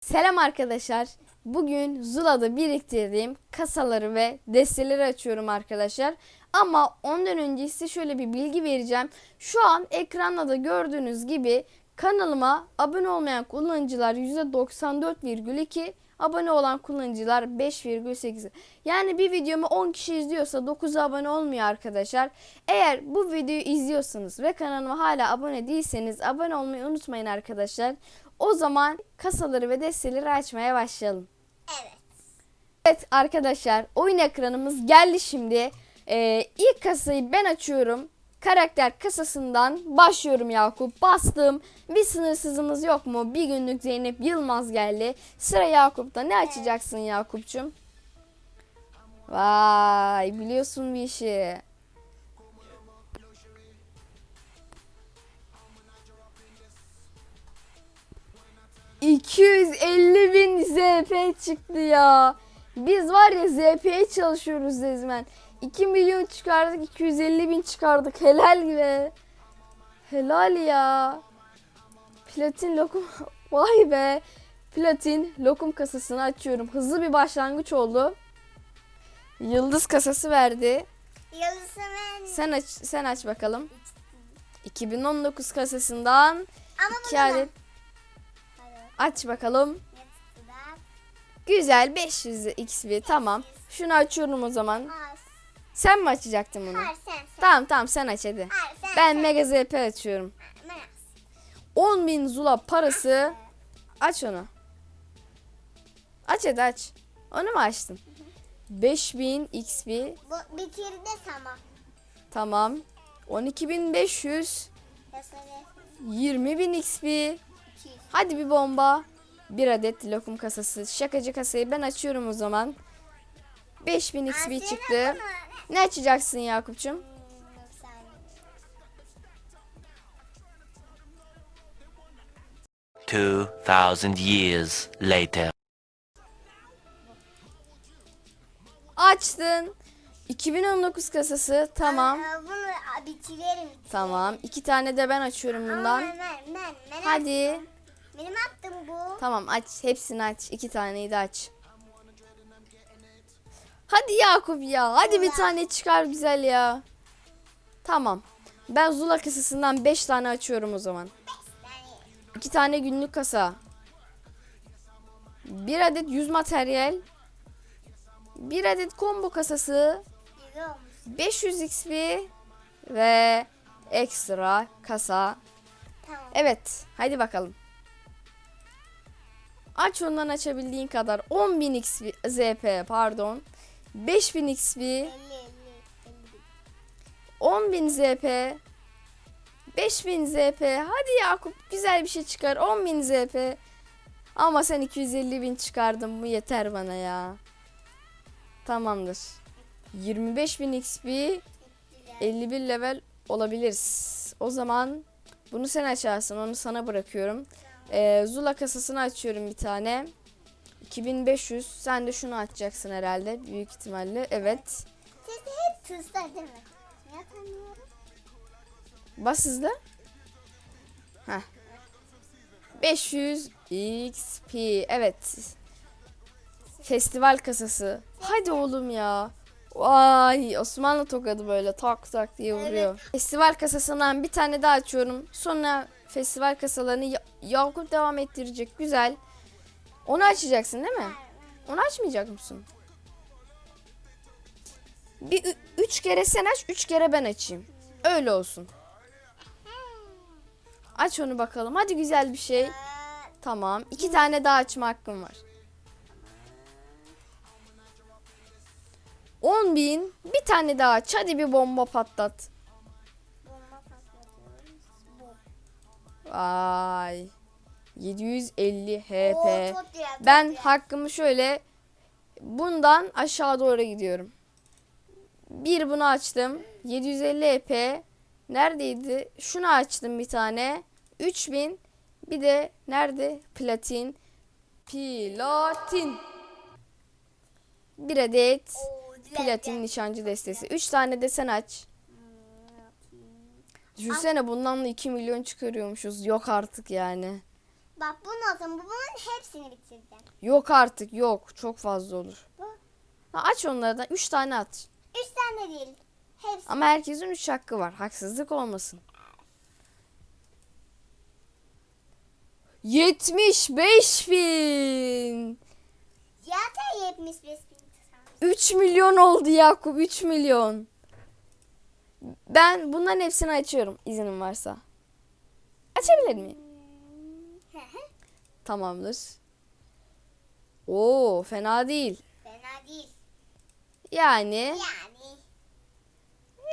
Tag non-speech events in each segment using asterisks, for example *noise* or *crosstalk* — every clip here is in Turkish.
Selam arkadaşlar. Bugün Zula'da biriktirdiğim kasaları ve desteleri açıyorum arkadaşlar. Ama ondan önce size şöyle bir bilgi vereceğim. Şu an ekranda da gördüğünüz gibi kanalıma abone olmayan kullanıcılar %94,2 abone olan kullanıcılar 5,8. Yani bir videomu 10 kişi izliyorsa 9 abone olmuyor arkadaşlar. Eğer bu videoyu izliyorsanız ve kanalıma hala abone değilseniz abone olmayı unutmayın arkadaşlar. O zaman kasaları ve desteleri açmaya başlayalım. Evet. Evet arkadaşlar oyun ekranımız geldi şimdi. Ee, ilk kasayı ben açıyorum. Karakter kasasından başlıyorum Yakup. Bastım. Bir sınırsızımız yok mu? Bir günlük Zeynep Yılmaz geldi. Sıra Yakup'ta. Ne açacaksın Yakup'cum? Vay biliyorsun bir işi. ...250 bin ZP çıktı ya. Biz var ya ZP'ye çalışıyoruz resmen. 2 milyon çıkardık 250 bin çıkardık. Helal gibi. Helal ya. Platin lokum. *laughs* Vay be. Platin lokum kasasını açıyorum. Hızlı bir başlangıç oldu. Yıldız kasası verdi. Yıldızımın Sen aç sen aç bakalım. 2019 kasasından ama iki adet aç bakalım. Güzel 500 XP tamam. Şunu açıyorum o zaman. Sen mi açacaktın bunu? Hayır sen sen. Tamam tamam sen aç hadi. Hayır sen Ben sen. Mega ZP açıyorum. Ben 10 bin Zula parası. Aç onu. Aç hadi aç. Onu mu açtın? 5000 XP. Bu bitirdi tamam. Tamam. 12500. Yasaya 20000 XP. 200. Hadi bir bomba. Bir adet lokum kasası. Şakacı kasayı ben açıyorum o zaman. 5000 XP çıktı. Ne açacaksın Yakup'cum? Saniye. 2,000 years later. Açtın. 2019 kasası. Tamam. Aa, bunu aa, bitirelim. Tamam. İki tane de ben açıyorum bundan. Ben, ben, ben, ben Hadi. attım. Benim attım bu. Tamam aç. Hepsini aç. İki taneyi de aç. Hadi Yakup ya. Hadi bir tane çıkar güzel ya. Tamam. Ben Zula kasasından 5 tane açıyorum o zaman. Yani 2 tane günlük kasa. Bir adet yüz materyal. Bir adet combo kasası. Biliyor musun? 500 XP ve ekstra kasa. Tamam. Evet, hadi bakalım. Aç ondan açabildiğin kadar. 10.000 XP, ZP pardon. 5000 XP, 50 50 50. 10.000 ZP, 5000 ZP. Hadi Yakup güzel bir şey çıkar. 10.000 ZP. Ama sen 250 bin çıkardın bu yeter bana ya. Tamamdır. 25.000 XP, 51 level olabiliriz. O zaman bunu sen açarsın. Onu sana bırakıyorum. Ee, Zula kasasını açıyorum bir tane. 2500. Sen de şunu açacaksın herhalde. Büyük ihtimalle. Evet. De hep tuzla değil mi? Niye tanıyorum? Bas hızlı. Heh. 500 XP. Evet. Festival kasası. Hadi oğlum ya. Vay Osmanlı tokadı böyle tak tak diye vuruyor. Festival kasasından bir tane daha açıyorum. Sonra festival kasalarını Ya- Yakup devam ettirecek. Güzel. Onu açacaksın değil mi? Onu açmayacak mısın? Bir üç kere sen aç, üç kere ben açayım. Öyle olsun. Aç onu bakalım. Hadi güzel bir şey. Tamam. İki tane daha açma hakkım var. 10 bin. Bir tane daha aç. Hadi bir bomba patlat. bomba patlatıyoruz. Bu. Vay. 750 HP. Oo, Ben hakkımı şöyle bundan aşağı doğru gidiyorum. Bir bunu açtım. 750 EP. Neredeydi? Şunu açtım bir tane. 3000. Bir de nerede? Platin. Platin. Bir adet Oo, platin nişancı destesi. 3 tane de sen aç. güzel. Düşünsene bundan da 2 milyon çıkarıyormuşuz. Yok artık yani. Bak bunun olsun. Bu bunun hepsini bitireceğim. Yok artık yok. Çok fazla olur. Bu. Ha, aç onlardan. Üç tane at. Üç tane değil. Hepsi. Ama herkesin üç hakkı var. Haksızlık olmasın. 75 bin. Zaten 75 bin. 3 milyon oldu Yakup 3 milyon. Ben bunların hepsini açıyorum izinin varsa. Açabilir miyim? Tamamdır. Oo fena değil. Fena değil. Yani Yani.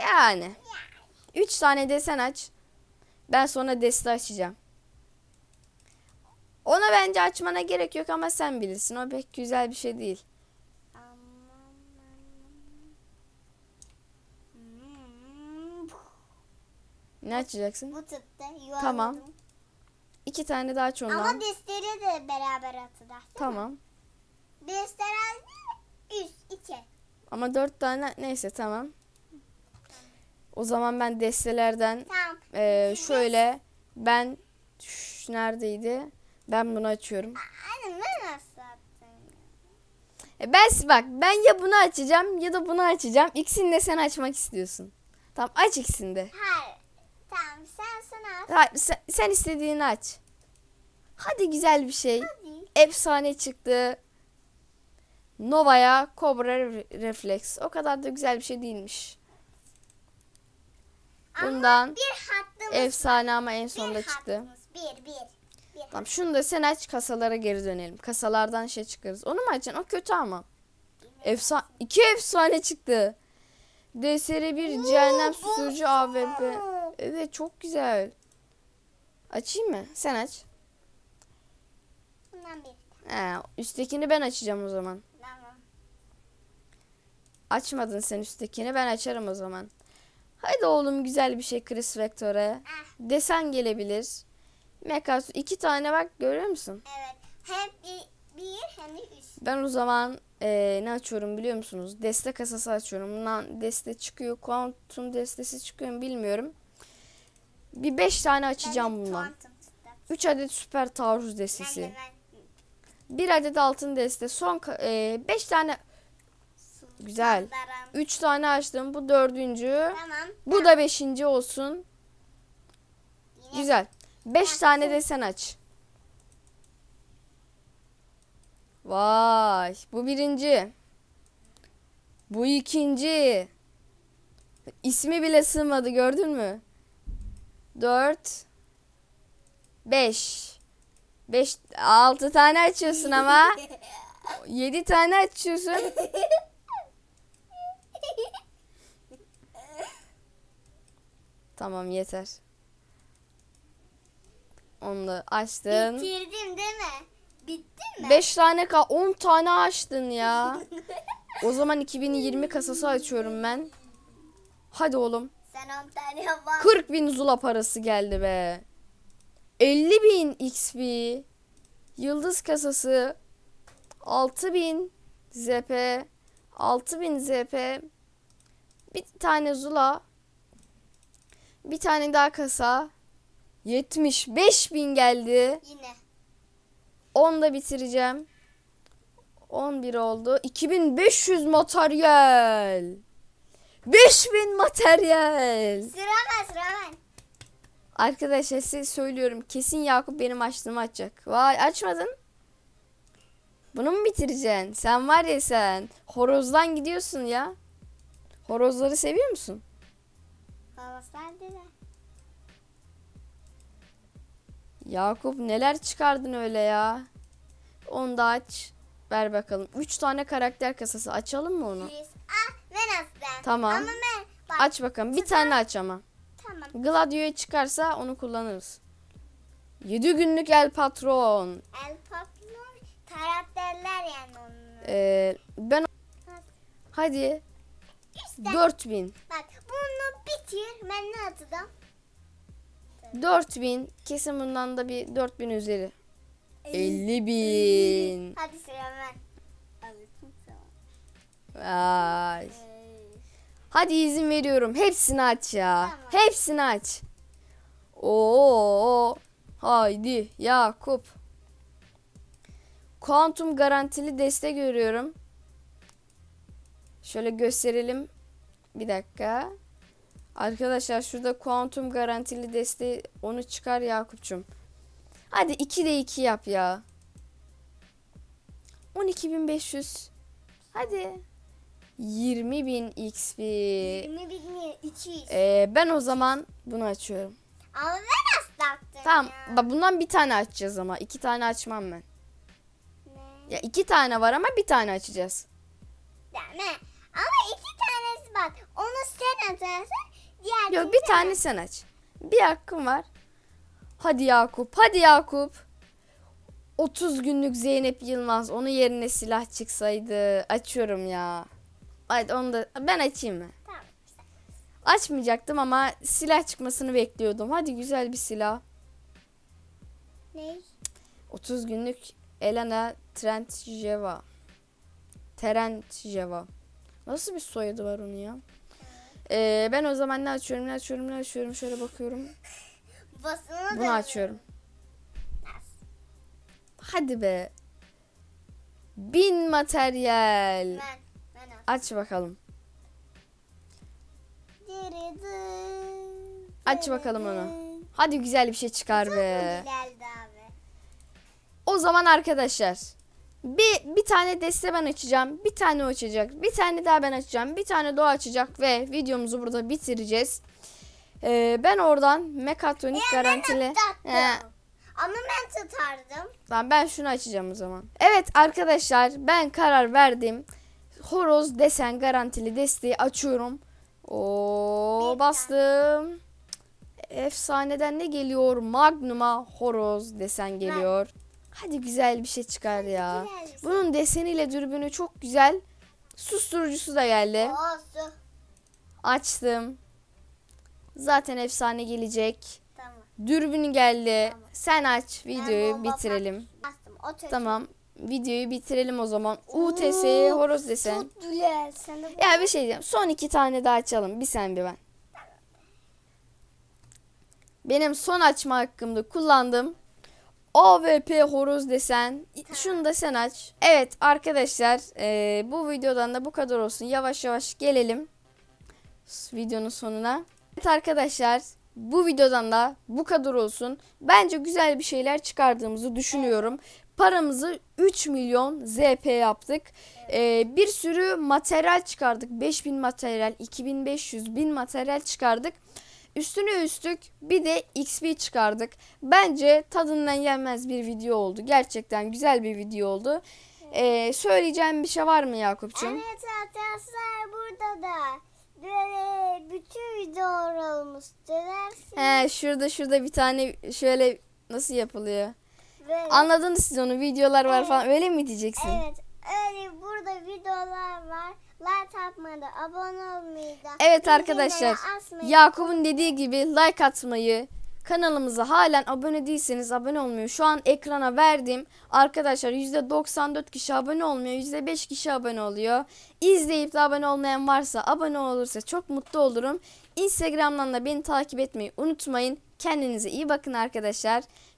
yani. 3 tane desen aç. Ben sonra deste açacağım. Ona bence açmana gerek yok ama sen bilirsin. O pek güzel bir şey değil. Ne açacaksın? Bu tuttu. Yuvarladım. Tamam. İki tane daha aç ondan. Ama destleri de beraber atacağız. Tamam. Destler aldı. Üst, iki. Ama dört tane neyse tamam. O zaman ben destelerden Tamam. eee, şöyle ben Şş, neredeydi? Ben bunu açıyorum. Anne ben nasıl attım? E ben bak ben ya bunu açacağım ya da bunu açacağım. İkisini de sen açmak istiyorsun. Tamam aç ikisini de. Hayır. Tamam sen sana at. Hayır, sen, sen istediğini aç. Hadi güzel bir şey. Hadi. Efsane çıktı. Nova'ya Cobra Re- Reflex. O kadar da güzel bir şey değilmiş. Bundan Ama bir hattımız efsane ama en bir sonunda çıktı. hattımız. Bir, bir. bir. Tamam şunu da sen aç kasalara geri dönelim. Kasalardan şey çıkarız. Onu mu açacaksın? O kötü ama. Efsane iki efsane çıktı. DSR 1 cehennem çok. AWP. Evet çok güzel. Açayım mı? Sen aç. Bundan bir. He, üsttekini ben açacağım o zaman. Tamam. Açmadın sen üsttekini ben açarım o zaman. Hadi oğlum güzel bir şey Chris Vector'e. Ah, Desen gelebilir. Mekasu iki tane bak görüyor musun? evet. Hem bir, bir hem de üç. Ben o zaman eee, ne açıyorum biliyor musunuz? Deste kasası açıyorum. Bundan deste çıkıyor. Quantum destesi çıkıyor mu bilmiyorum. Bir beş tane açacağım bundan. Quantum çıktı. Üç adet süper taarruz destesi. Bir adet altın deste. Son ka- eee, beş tane. Güzel. Üç tane açtım. Bu dördüncü. Tamam. Bu da beşinci olsun. Yine Güzel. Beş tane de sen aç. Vay. Bu birinci. Bu ikinci. İsmi bile sığmadı gördün mü? Dört. Beş. Beş. Altı tane açıyorsun ama. Yedi tane açıyorsun. Tamam yeter. Onu da açtın. Bitirdim değil mi? Bitti mi? 5 tane ka 10 tane açtın ya. O zaman 2020 kasası açıyorum ben. Hadi oğlum. Sen 10 tane var. 40 bin zula parası geldi be. 50 bin XP. Yıldız kasası. 6 bin ZP. 6 bin ZP. Bir tane zula. Bir tane daha kasa. 75 bin geldi. Yine. 10 da bitireceğim. 11 oldu. 2500 materyal. 5000 materyal. Sıra ben sıra ben. Arkadaşlar size söylüyorum. Kesin Yakup benim açtığımı açacak. Vay açmadın. Bunu mu bitireceksin? Sen var ya sen. Horozdan gidiyorsun ya. Horozları seviyor musun? Havaslar dedi. Yakup neler çıkardın öyle ya? Onu da aç. Ver bakalım. 3 tane karakter kasası. Açalım mı onu? Yüz. Ah ben astım. Tamam. Ama ben bak. Aç bakalım. Bir tane aç ama. Tamam. Gladio'ya çıkarsa onu kullanırız. 7 günlük el patron. El patron karakterler yani onun. Ee, ben hadi İşte 4000. bak bunu bitir. Ben ne atacağım? 4000 kesin bundan da bir 4000 üzeri. 50 bin. Hadi sıra ben. Vay. Ee, Hadi izin veriyorum. Hepsini aç ya. Tamam. Hepsini aç. Oo. Haydi Yakup. Kuantum garantili destek görüyorum. Şöyle gösterelim. Bir dakika. Arkadaşlar şurada kuantum garantili desteği onu çıkar Yakup'cum. Hadi 2 de 2 yap ya. 12.500. Hadi. 20.000 XP. 20 bin 200. Ee, ben o zaman bunu açıyorum. Ama ben ıslattım Tamam. ya. Bak bundan bir tane açacağız ama. iki tane açmam ben. Ne? Ya iki tane var ama bir tane açacağız. Deme. Ama iki tanesi var. Onu sen atarsan diğer Yok bir tane sen aç. Bir hakkım var. Hadi Yakup. Hadi Yakup. 30 günlük Zeynep Yılmaz. Onun yerine silah çıksaydı. Açıyorum ya. Hadi onu da ben açayım mı? Tamam. Açmayacaktım ama silah çıkmasını bekliyordum. Hadi güzel bir silah. Ne? 30 günlük Elena Trent Jeva. Trent Jeva. Nasıl bir soyadı var onun ya? Ee, ben o zaman ne açıyorum, ne açıyorum, ne açıyorum? Şöyle bakıyorum. *laughs* Basını Bunu açıyorum. Hadi be. Bin materyal. Ben. Ben aç. Bakalım. Aç bakalım onu. Hadi güzel bir şey çıkar Çok be. güzeldi abi. O zaman arkadaşlar bir, bir tane deste ben açacağım. Bir tane o açacak. Bir tane daha ben açacağım. Bir tane o açacak ve videomuzu burada bitireceğiz. Ee, ben oradan mekatronik garantili. Tattım. He, Ama ben tutardım. Tamam ben şunu açacağım o zaman. Evet arkadaşlar ben karar verdim. Horoz desen garantili desteği açıyorum. Bir bastım. Efsaneden ne geliyor? Magnum'a horoz desen geliyor. Hadi güzel bir şey çıkar ya. şey. Bunun deseniyle dürbünü çok güzel. Susturucusu da geldi. Olsun. Açtım. Zaten efsane gelecek. Tamam. Dürbünü geldi. Tamam. Sen aç videoyu bitirelim. Bastım. O Tamam. Videoyu bitirelim o zaman. UTS horoz desen. Çok güzel. Sen de Ya bir şey diyeceğim. Son iki tane daha açalım. Bir sen bir ben. Benim son açma hakkımda kullandım. AVP horoz desen. Şunu da sen aç. Evet arkadaşlar eee, bu videodan da bu kadar olsun. Yavaş yavaş gelelim videonun sonuna. Evet arkadaşlar bu videodan da bu kadar olsun. Bence güzel bir şeyler çıkardığımızı düşünüyorum. Paramızı 3 milyon ZP yaptık. Ee, bir sürü materyal çıkardık. 5000 materyal, 2500 bin materyal çıkardık. Üstüne üstlük bir de XP çıkardık. Bence tadından yenmez bir video oldu. Gerçekten güzel bir video oldu. Ee, söyleyeceğim bir şey var mı Yakup'cum? Evet arkadaşlar burada da böyle bütün videolar olmuş. He şurada şurada bir tane şöyle nasıl yapılıyor? Böyle. Anladınız siz onu videolar var Evet. falan öyle mi diyeceksin? Evet öyle burada videolar var. Like atmayı da abone olmayı da. Evet arkadaşlar Yakup'un dediği gibi like atmayı kanalımıza halen abone değilseniz abone olmuyor. Şu an ekrana verdim. Arkadaşlar %94 kişi abone olmuyor. %5 kişi abone oluyor. İzleyip de abone olmayan varsa abone olursa çok mutlu olurum. Instagram'dan da beni takip etmeyi unutmayın. Kendinize iyi bakın arkadaşlar.